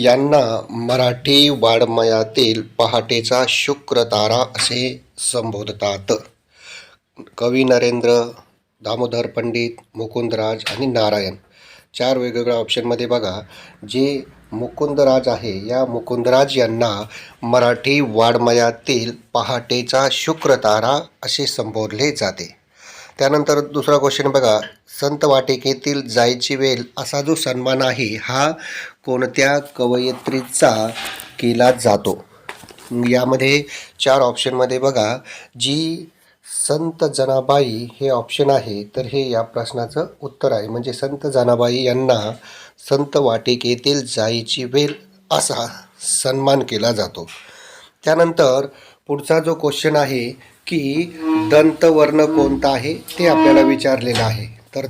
यांना मराठी वाङ्मयातील पहाटेचा शुक्र तारा असे संबोधतात. कवी नरेंद्र दामोदर पंडित मुकुंदराज आणि नारायण. चार वेगवेगळ्या ऑप्शनमध्ये बघा. जे मुकुंदराज आहे या मुकुंदराज यांना मराठी वाडमयातील पहाटेचा शुक्रतारा असे संबोधले जाते. त्यानंतर दुसरा क्वेश्चन बघा. संत वाटिकेतील जायची वेल असा जो सन्मान आहे हा कोणत्या कवयित्रीचा केला जातो? यामध्ये चार ऑप्शनमध्ये बघा. जी संत जनाबाई हे ऑप्शन आहे तर हे या प्रश्नाचं उत्तर आहे. म्हणजे संत जनाबाई यांना संत वाटिकेतील जाईची वेल असा सन्मान केला जातो. त्यानंतर पुढचा जो क्वेश्चन आहे की दंतवर्ण कोणता आहे ते आपल्याला विचारलेलं आहे. तर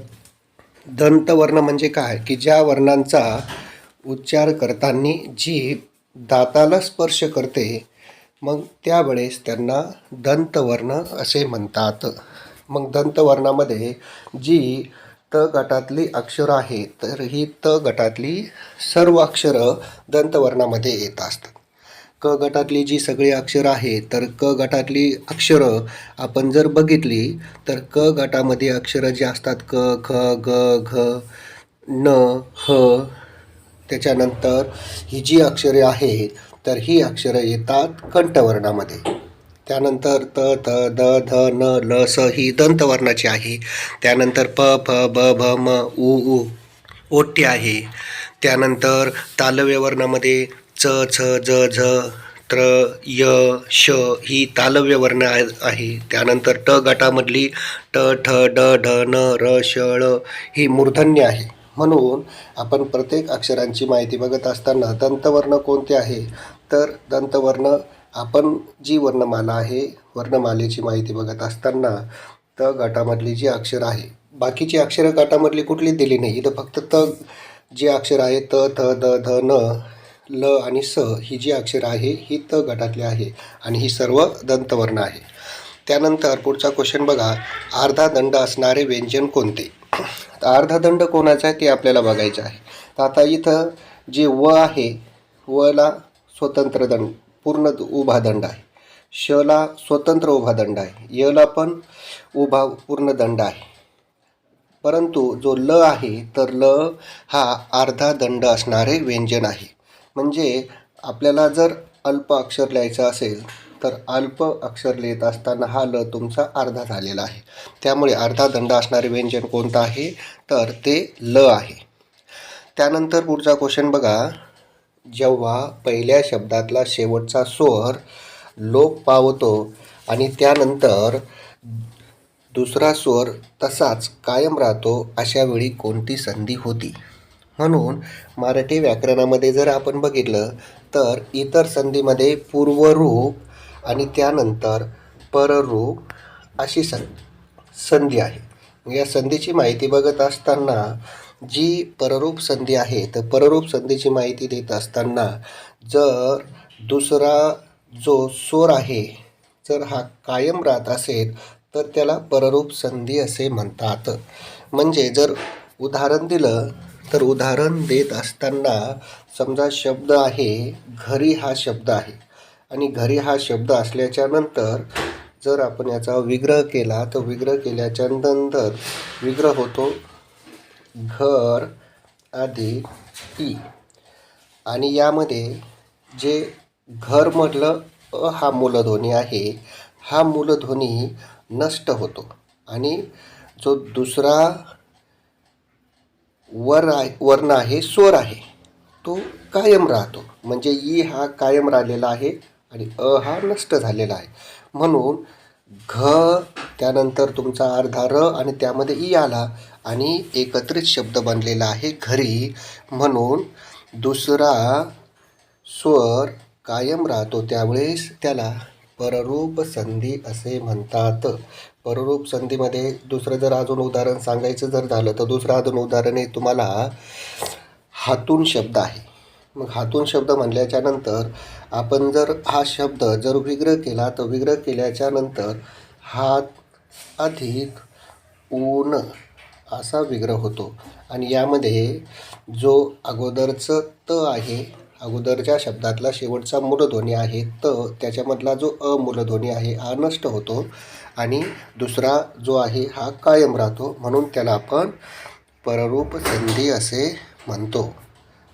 दंतवर्ण म्हणजे काय? की ज्या वर्णांचा उच्चार करताना जीभ दाताला स्पर्श करते मग त्यावेळेस त्यांना दंतवर्ण असे म्हणतात. मग दंतवर्णामध्ये जी त गटातली अक्षरं आहेत तर ही त गटातली सर्व अक्षरं दंतवर्णामध्ये येत असतात. क गटातली जी सगळी अक्षरं आहेत तर क गटातली अक्षरं आपण जर बघितली तर क गटामध्ये अक्षरं जी असतात क ख ग घ न ह त्याच्यानंतर ही जी अक्षरे आहेत तर ही अक्षरं येतात कंठवर्णामध्ये. त्यानंतर त थ द ध न ल स ही दंतवर्णाची आहे. त्यानंतर प फ ब भ म उ उ ओट्टी आहे. त्यानंतर तालव्य वर्णामध्ये च छ ज झ त्र य श ही तालव्य वर्ण आहे- आहे. त्यानंतर ट गटामधली ट ठ ड ढ न र श ळ ही मूर्धन्य आहे. म्हणून आपण प्रत्येक अक्षरांची माहिती बघत असताना दंतवर्ण कोणते आहे? तर दंतवर्ण आपण जी वर्णमाला आहे वर्णमालेची माहिती बघत असताना त गटामधली जी अक्षर आहे बाकीची अक्षरं गटामधली कुठली दिली नाही. इथं फक्त त जे अक्षर आहे त थ द ध न ल आणि स ही जी अक्षर आहे ही त गटातली आहे आणि ही सर्व दंतवर्ण आहे. त्यानंतर पुढचा क्वेश्चन बघा. अर्धा दंड असणारे व्यंजन कोणते? अर्धा दंड कोणाचा आहे ते आपल्याला बघायचं आहे. तर आता इथं जे व आहे वला स्वतंत्र दंड पूर्ण उभा दंड आहे. शला स्वतंत्र उभा दंड आहे. यला पण उभा पूर्ण दंड आहे. परंतु जो ल आहे तर ल हा अर्धा दंड असणारे व्यंजन आहे. म्हणजे आपल्याला जर अल्प अक्षर लिहायचं असेल तर अल्प अक्षर लिहित असताना हा ल तुमचा अर्धा झालेला आहे. त्यामुळे अर्धा दंड असणारे व्यंजन कोणतं आहे? तर ते ल आहे. त्यानंतर पुढचा क्वेश्चन बघा. जेव्हा पहिल्या शब्दातला शेवटचा स्वर लोप पावतो आणि त्यानंतर दुसरा स्वर तसाच कायम राहतो अशा वेळी कोणती संधी होती? म्हणून मराठी व्याकरणामध्ये जर आपण बघितलं तर इतर संधीमध्ये पूर्वरूप आणि त्यानंतर पररूप अशी सं संधी आहे. या संधीची माहिती बघत असताना जी पररूप संधी आहे तर पररूप संधीची माहिती देत असताना जर दुसरा जो स्वर आहे जर हा कायम राहत असेल तर त्याला पररूप संधी असे म्हणतात. म्हणजे जर उदाहरण दिलं तर उदाहरण देत असताना समजा शब्द आहे घरी हा शब्द आहे. आणि घरी हा शब्द असल्याच्या नंतर जर आपण याचा विग्रह केला तर विग्रह केल्याच्यानंतर विग्रह होतो घर आधी ई आणि यामध्ये जे घरमधलं अ हा मूलध्वनी आहे हा मूलध्वनी नष्ट होतो. आणि जो दुसरा वर आहे वर्ण आहे स्वर आहे तो कायम राहतो. म्हणजे ई हा कायम राहिलेला आहे. आणि अ हा नष्ट झालेला आहे. म्हणून घ त्यानंतर तुमचा अर्धा र आणि त्यामध्ये ई आला आणि एकत्रित शब्द बनलेला आहे घरी. म्हणून दुसरा स्वर कायम राहतो. त्यावेळेस त्याला पररूप संधी असे म्हणतात. पररूप संधीमध्ये दुसरं जर अजून उदाहरण सांगायचं जर झालं तर दुसरं अजून उदाहरण हे तुम्हाला हातून शब्द आहे. मग हातून शब्द म्हणल्याच्या नंतर आपण जर हा शब्द जर विग्रह केला तर विग्रह केल्याच्यानंतर हात अधिक ऊन असा विग्रह होतो. आणि यामध्ये जो अगोदरचं त आहे अगोदरच्या शब्दातला शेवटचा मूलध्वनी आहे त त्याच्यामधला जो अमूलध्वनी आहे हा नष्ट होतो. आणि दुसरा जो आहे हा कायम राहतो. म्हणून त्याला आपण पररूप संधी असे म्हणतो.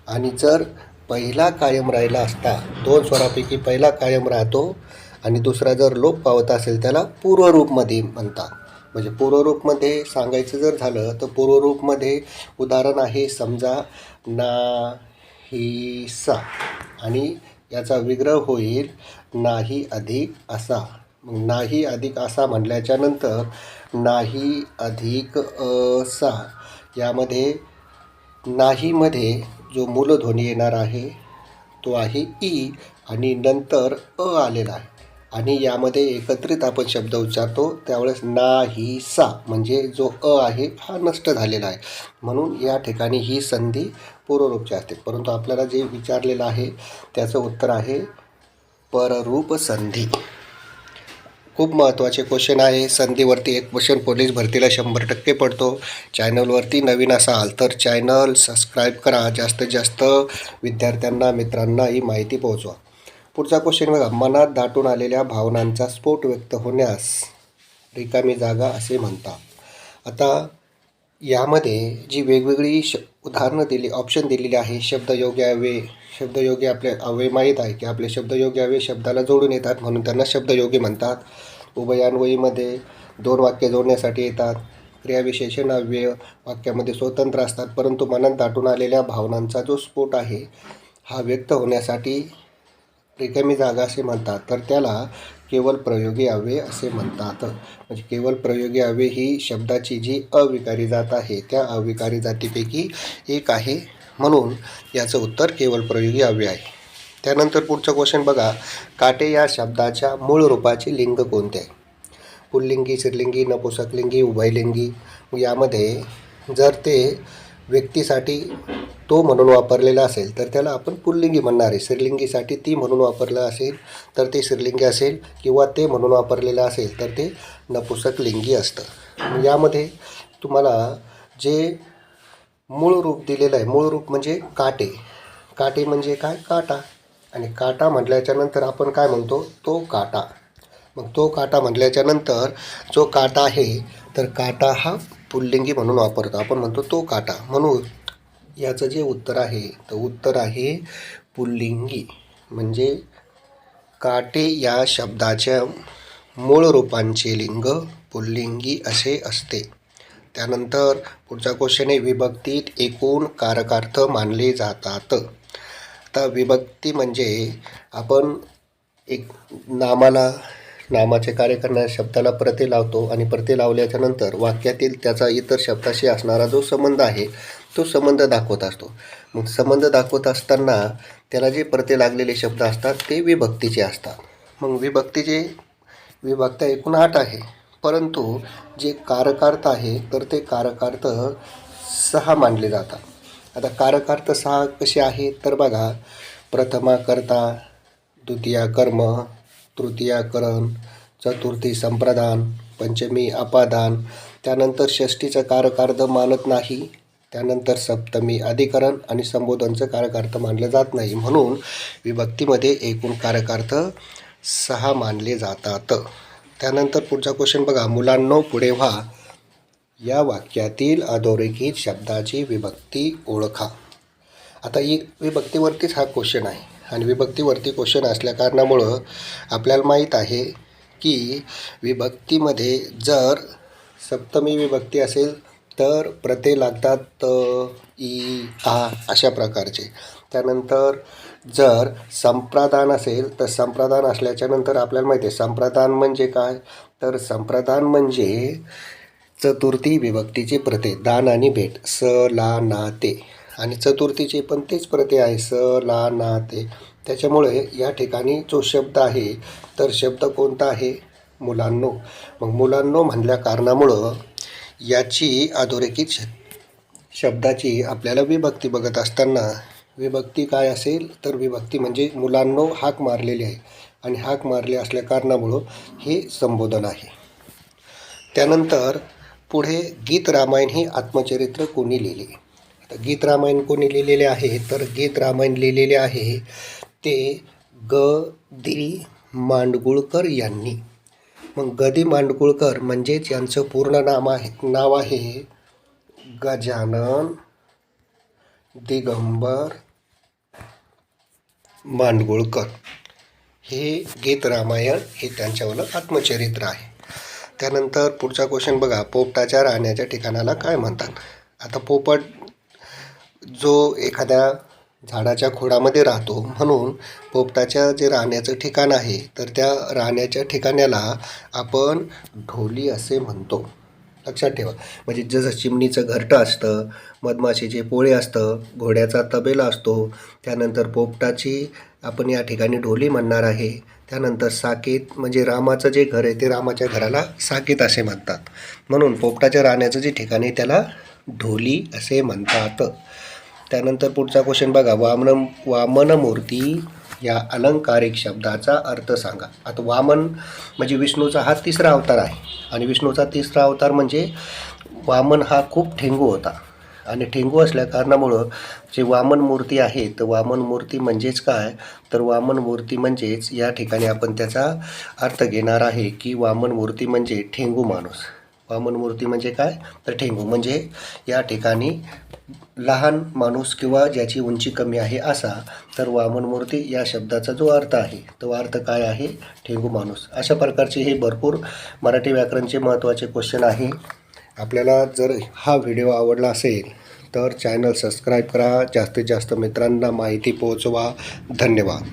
आणि जर पहिला कायम राहिला असता दोन स्वरापैकी पहिला कायम राहतो आणि दुसरा जर लोप पावत असेल त्याला पूर्वरूपमध्ये म्हणतात. म्हणजे पूर्वरूपमध्ये सांगायचं जर झालं तर पूर्वरूपमध्ये उदाहरण आहे समजा ना ही सा. आणि याचा विग्रह होईल नाही अधिक असा. मग नाही अधिक असा म्हणल्याच्या नंतर नाही अधिक असा यामध्ये नाहीमध्ये जो मूलध्वनी येणार आहे तो आहे ई आणि नंतर अ आलेला आहे. आणि यामध्ये एकत्रित आपण शब्द उच्चारतो त्यावेळेस नाही सा म्हणजे जो अ आहे हा नष्ट झालेला आहे. म्हणून या ठिकाणी ही संधी पूर्वरूपची असते. परंतु आपल्याला जे विचारलेलं आहे त्याचं उत्तर आहे पररूप संधी. खूप महत्त्वाचे क्वेश्चन आहे. संधीवरती एक क्वेश्चन पोलीस भरतीला शंभर टक्के पडतो. चॅनलवरती नवीन असाल तर चॅनल सबस्क्राईब करा. जास्तीत जास्त विद्यार्थ्यांना मित्रांना ही माहिती पोहोचवा. पुढचा क्वेश्चन बघा. मनात दाटून आलेल्या भावनांचा स्फोट व्यक्त होण्यास रिकामी जागा असे म्हणतात. आता यामध्ये जी वेगवेगळी श उदाहरणं दिली ऑप्शन दिलेली आहे शब्दयोग्य अवे शब्दयोग्य आपले अव्यय माहीत आहे की आपले शब्दयोग्य अवे शब्दाला जोडून येतात म्हणून त्यांना शब्दयोगी म्हणतात. उभयान्वयीमध्ये दोन वाक्य जोडण्यासाठी येतात. क्रियाविशेषण अव्यय वाक्यामध्ये स्वतंत्र असतात परंतु मनात दाटून आलेल्या भावनांचा जो स्फोट आहे हा व्यक्त होण्यासाठी रिकामी जागा असे म्हणतात. तर त्याला केवळ प्रयोगी अव्यय असे म्हणतात. म्हणजे केवळ प्रयोगी अव्यय ही शब्दाची जी अविकारी जात आहे त्या अविकारी जातीपैकी एक आहे म्हणून याचं उत्तर केवळ प्रयोगी अव्यय आहे. त्यानंतर पुढचं क्वेश्चन बघा. काटे या शब्दाच्या मूळ रूपाचे लिंग कोणते? आहे पुल्लिंगी स्त्रीलिंगी नपुसकलिंगी उभयलिंगी. यामध्ये जर ते व्यक्तीसाठी तो म्हणून वापरलेला असेल तर त्याला आपण पुल्लिंगी म्हणणार आहे. स्त्रीलिंगीसाठी ती म्हणून वापरलं असेल तर ते स्त्रीलिंगी असेल किंवा ते म्हणून वापरलेलं असेल तर ते नपुसक लिंगी असतं. यामध्ये तुम्हाला जे मूळ रूप दिलेलं आहे मूळ रूप म्हणजे काटे. काटे म्हणजे काय? काटा. आणि काटा म्हटल्याच्यानंतर आपण काय म्हणतो? तो काटा. मग तो काटा म्हटल्याच्यानंतर जो काटा आहे तर काटा हा पुल्लिंगी म्हणून वापरतो. आपण म्हणतो तो काटा. म्हणून याचं जे उत्तर आहे तर उत्तर आहे पुल्लिंगी. म्हणजे काटे या शब्दाच्या मूळ रूपांचे लिंग पुल्लिंगी असे असते. त्यानंतर पुढचा क्वेश्चन आहे विभक्तीत एकूण कारकार्थ मानले जातात. आता विभक्ती म्हणजे आपण एक नामाला नामाचे कार्य करणाऱ्या शब्दाला प्रते लावतो आणि प्रते लावल्याच्या नंतर वाक्यातील त्याचा इतर शब्दाशी असणारा जो संबंध आहे तो संबंध दाखवत असतो. मग संबंध दाखवत असताना त्याला जे प्रते लागलेले शब्द असतात ते विभक्तीचे असतात. मग विभक्तीचे विभक्त एकूण आठ आहे. परंतु जे कारकार्थ आहे तर ते कारकार्थ सहा मानले जातात. आता कारकार्थ सहा कसे आहे तर बघा प्रथमा कर्ता द्वितीया कर्म तृतीया करण चतुर्थी संप्रदान पंचमी अपादान त्यानंतर षष्टीचं कारकार्थ मानत नाही त्यानंतर सप्तमी अधिकरण आणि संबोधनचं कारकार्थ मानलं जात नाही. म्हणून विभक्तीमध्ये एकूण कारकार्थ सहा मानले जातात. त्यानंतर पुढचा क्वेश्चन बघा मुलांनो पुढे व्हा. या वाक्यातील अधोरेखित शब्दाची विभक्ती ओळखा. आता ही विभक्तीवरतीच हा क्वेश्चन आहे. आणि विभक्तीवरती क्वेश्चन असल्या कारणामुळं आपल्याला माहीत आहे की विभक्तीमध्ये जर सप्तमी विभक्ती असेल तर प्रते लागतात त ई आ अशा प्रकारचे. त्यानंतर जर संप्रदान असेल तर संप्रदान असल्याच्यानंतर आपल्याला माहिती आहे संप्रदान म्हणजे काय? तर संप्रदान म्हणजे चतुर्थी विभक्तीचे प्रते दान आणि भेट स ला ना ते. आणि चतुर्थीचे पण तेच प्रते आहे स ला ना ते. त्याच्यामुळे या ठिकाणी जो शब्द आहे तर शब्द कोणता आहे? मुलांनो. मग मुलांनो म्हणल्या कारणामुळं याची अधोरेखित शब्दाची आपल्याला विभक्ती बघत असताना विभक्ती काय असेल? तर विभक्ती म्हणजे मुलांनो हाक मारलेली आहे. आणि हाक मारली असल्या कारणामुळं हे संबोधन आहे. त्यानंतर पुढे गीत रामायण ही आत्मचरित्र कोणी लिहिले? आता गीत रामायण कोणी लिहिलेले आहे? तर गीत रामायण लिहिलेले आहे ते ग दी मांडगुळकर यांनी. मग ग दी मांडगुळकर म्हणजेच यांचं पूर्ण नाम आहे नाव आहे गजानन दिगंबर मांडगुळकर. हे गीत रामायण हे त्यांच्यावालं आत्मचरित्र आहे. त्यानंतर पुढचा क्वेश्चन बघा पोपटाच्या राहण्याच्या ठिकाणाला काय म्हणतात? आता पोपट जो एखाद्या झाडाच्या खोडामध्ये राहतो म्हणून पोपटाच्या जे राहण्याचं ठिकाण आहे तर त्या राहण्याच्या ठिकाण्याला आपण ढोली असे म्हणतो. लक्षात ठेवा. म्हणजे जसं चिमणीचं घरटं असतं मधमाशीचे पोळे असतं घोड्याचा तबेला असतो त्यानंतर पोपटाची आपण या ठिकाणी ढोली म्हणणार आहे. त्यानंतर साकेत म्हणजे रामाचं जे घर आहे ते रामाच्या घराला साकेत असे म्हणतात. म्हणून पोपटाच्या राहण्याचं जे ठिकाण आहे त्याला ढोली असे म्हणतात. त्यानंतर पुढचा क्वेश्चन बघा. वामन वामन मूर्ती या अलंकारिक शब्दाचा अर्थ सांगा. आता वामन म्हणजे विष्णूचा हा तिसरा अवतार आहे. आणि विष्णूचा तिसरा अवतार म्हणजे वामन हा खूप ठेंगू होता. आणि ठेंगू असल्या कारणामुळं जे वामन मूर्ती आहे तर वामन मूर्ती म्हणजेच काय? तर वामन मूर्ती म्हणजेच या ठिकाणी आपण त्याचा अर्थ घेणार आहे की वामन मूर्ती म्हणजे ठेंगू माणूस. वामन मूर्ती म्हणजे काय? तर ठेंगू म्हणजे या ठिकाणी लहान माणूस किंवा ज्याची उंची कमी आहे असा तर वामन मूर्ती या शब्दाचा जो अर्थ आहे तो अर्थ काय आहे? ठेंगू माणूस. अशा प्रकारचे हे भरपूर मराठी व्याकरणचे महत्त्वाचे क्वेश्चन आहे. आपल्याला जर हा व्हिडिओ आवडला असेल तर चॅनल सबस्क्राईब करा. जास्तीत जास्त मित्रांना माहिती पोहोचवा. धन्यवाद.